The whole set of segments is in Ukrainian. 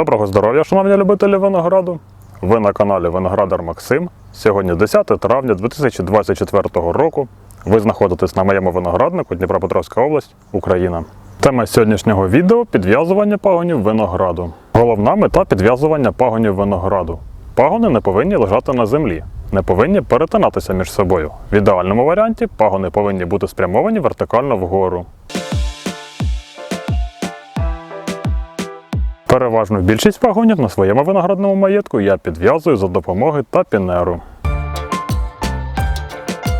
Доброго здоров'я, шановні любителі винограду! Ви на каналі Виноградар Максим. Сьогодні 10 травня 2024 року. Ви знаходитесь на моєму винограднику Дніпропетровська область, Україна. Тема сьогоднішнього відео підв'язування пагонів винограду. Головна мета підв'язування пагонів винограду. Пагони не повинні лежати на землі, не повинні перетинатися між собою. В ідеальному варіанті пагони повинні бути спрямовані вертикально вгору. Переважну більшість пагонів на своєму виноградному маєтку я підв'язую за допомогою тапінеру.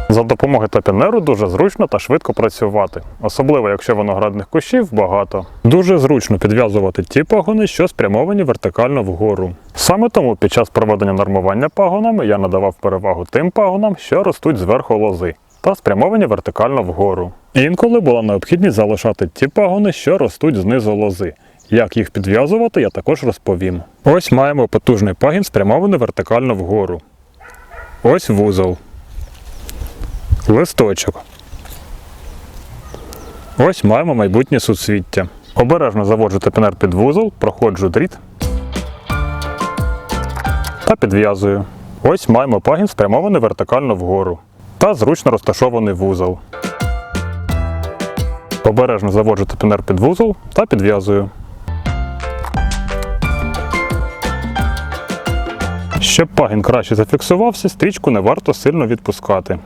За допомогою тапінеру дуже зручно та швидко працювати, особливо якщо виноградних кущів багато. Дуже зручно підв'язувати ті пагони, що спрямовані вертикально вгору. Саме тому під час проведення нормування пагонами я надавав перевагу тим пагонам, що ростуть зверху лози та спрямовані вертикально вгору. Інколи була необхідність залишати ті пагони, що ростуть знизу лози. Як їх підв'язувати, я також розповім. Ось маємо потужний пагін, спрямований вертикально вгору. Ось вузол. Листочок. Ось маємо майбутнє суцвіття. Обережно заводжу тепінер під вузол, проходжу дріт та підв'язую. Ось маємо пагін, спрямований вертикально вгору та зручно розташований вузол. Обережно заводжу тепінер під вузол та підв'язую. Щоб пагін краще зафіксувався, стрічку не варто сильно відпускати.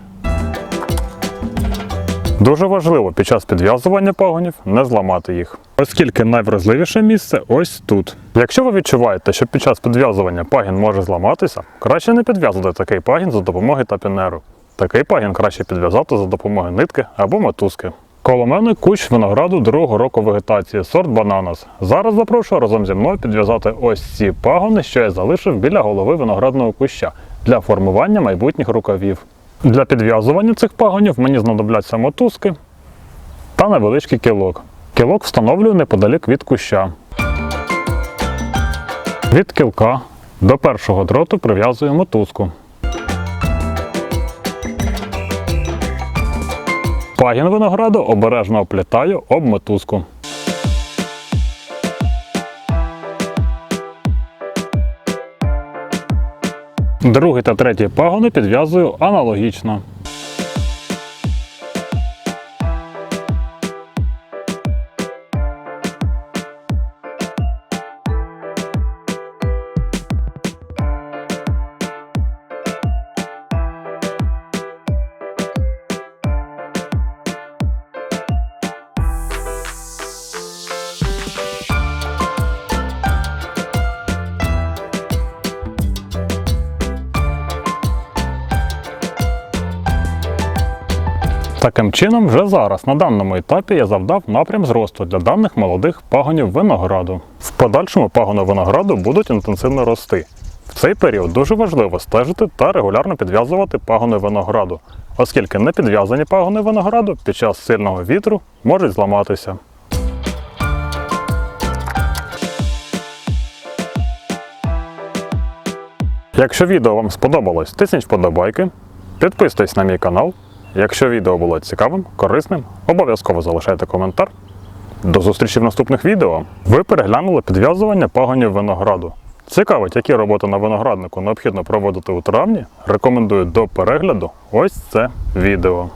Дуже важливо під час підв'язування пагонів не зламати їх, оскільки найвразливіше місце ось тут. Якщо ви відчуваєте, що під час підв'язування пагін може зламатися, краще не підв'язувати такий пагін за допомогою тапінеру. Такий пагін краще підв'язати за допомогою нитки або мотузки. Коло мене кущ винограду другого року вегетації, сорт бананас. Зараз запрошую разом зі мною підв'язати ось ці пагони, що я залишив біля голови виноградного куща для формування майбутніх рукавів. Для підв'язування цих пагонів мені знадобляться мотузки та невеличкий кілок. Кілок встановлюю неподалік від куща. Від кілка до першого дроту прив'язую мотузку. Пагін винограду обережно оплітаю об мотузку. Другий та третій пагони підв'язую аналогічно. Таким чином, вже зараз на даному етапі я завдав напрям зросту для даних молодих пагонів винограду. В подальшому пагони винограду будуть інтенсивно рости. В цей період дуже важливо стежити та регулярно підв'язувати пагони винограду, оскільки непідв'язані пагони винограду під час сильного вітру можуть зламатися. Якщо відео вам сподобалось, тисніть вподобайки, підписуйтесь на мій канал. Якщо відео було цікавим, корисним, обов'язково залишайте коментар. До зустрічі в наступних відео. Ви переглянули підв'язування пагонів винограду. Цікавить, які роботи на винограднику необхідно проводити у травні. Рекомендую до перегляду ось це відео.